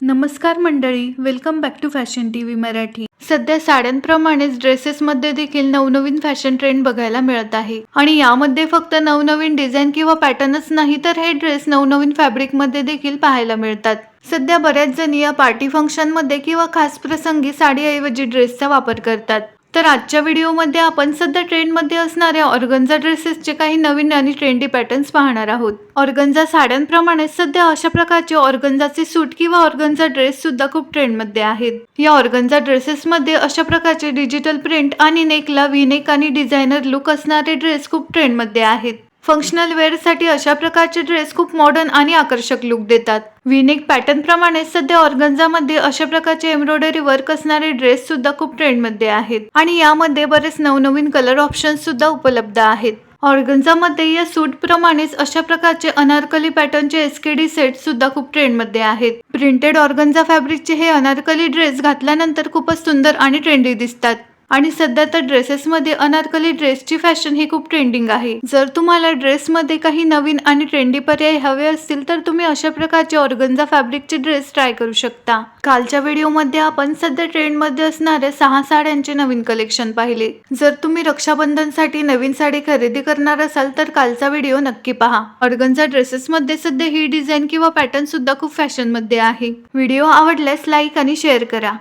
नमस्कार मंडळी welcome back to fashion T V Marathi. सध्या साड्यांप्रमाणेच ड्रेसेसमध्ये देखील नवनवीन फॅशन ट्रेंड बघायला मिळत आहे. आणि यामध्ये फक्त नवनवीन डिझाईन किंवा पॅटर्नच नाही तर हे ड्रेस नवनवीन फॅब्रिकमध्ये देखील पाहायला मिळतात. सध्या बऱ्याच जणी या पार्टी फंक्शनमध्ये किंवा खास प्रसंगी साडीऐवजी ड्रेसचा वापर करतात. तर आजच्या व्हिडिओमध्ये आपण सध्या ट्रेंडमध्ये असणाऱ्या ऑर्गन्झा ड्रेसेसचे काही नवीन आणि ट्रेंडी पॅटर्न्स पाहणार आहोत. ऑर्गन्झा साड्यांप्रमाणे सध्या अशा प्रकारचे ऑर्गन्झाचे सूट किंवा ऑर्गन्झा ड्रेस सुद्धा खूप ट्रेंडमध्ये आहेत. या ऑर्गन्झा ड्रेसेसमध्ये अशा प्रकारचे डिजिटल प्रिंट आणि नेकला विनेक आणि डिझायनर लुक असणारे ड्रेस खूप ट्रेंडमध्ये आहेत. फंक्शनल वेअरसाठी अशा प्रकारचे ड्रेस खूप मॉडर्न आणि आकर्षक लुक देतात. विनेक पॅटर्न प्रमाणे सध्या ऑर्गन्झामध्ये अशा प्रकारचे एम्ब्रॉयडरी वर्क असणारे ड्रेस सुद्धा खूप ट्रेंडमध्ये आहेत. आणि यामध्ये बरेच नवनवीन कलर ऑप्शन सुद्धा उपलब्ध आहेत. ऑर्गन्झामध्ये या सूट प्रमाणेच अशा प्रकारचे अनारकली पॅटर्नचे एसकेडी सेट सुद्धा खूप ट्रेंडमध्ये आहेत. प्रिंटेड ऑर्गन्झा फॅब्रिकचे हे अनारकली ड्रेस घातल्यानंतर खूपच सुंदर आणि ट्रेंडी दिसतात. आणि सध्या तर ड्रेसेसमध्ये अनारकली ड्रेसची फॅशन ही खूप ट्रेंडिंग आहे. जर तुम्हाला ड्रेसमध्ये काही नवीन आणि ट्रेंडी पर्याय हवे असतील तर तुम्ही अशा प्रकारचे ऑर्गन्झा फॅब्रिकचे ड्रेस ट्राय करू शकता. कालच्या व्हिडिओमध्ये आपण सध्या ट्रेंडमध्ये असणाऱ्या सहा साड्यांचे नवीन कलेक्शन पाहिले. जर तुम्ही रक्षाबंधनसाठी नवीन साडी खरेदी करणार असाल तर कालचा व्हिडिओ नक्की पहा. ऑर्गन्झा ड्रेसेसमध्ये सध्या ही डिझाईन किंवा पॅटर्न सुद्धा खूप फॅशनमध्ये आहे. व्हिडिओ आवडल्यास लाईक आणि शेअर करा.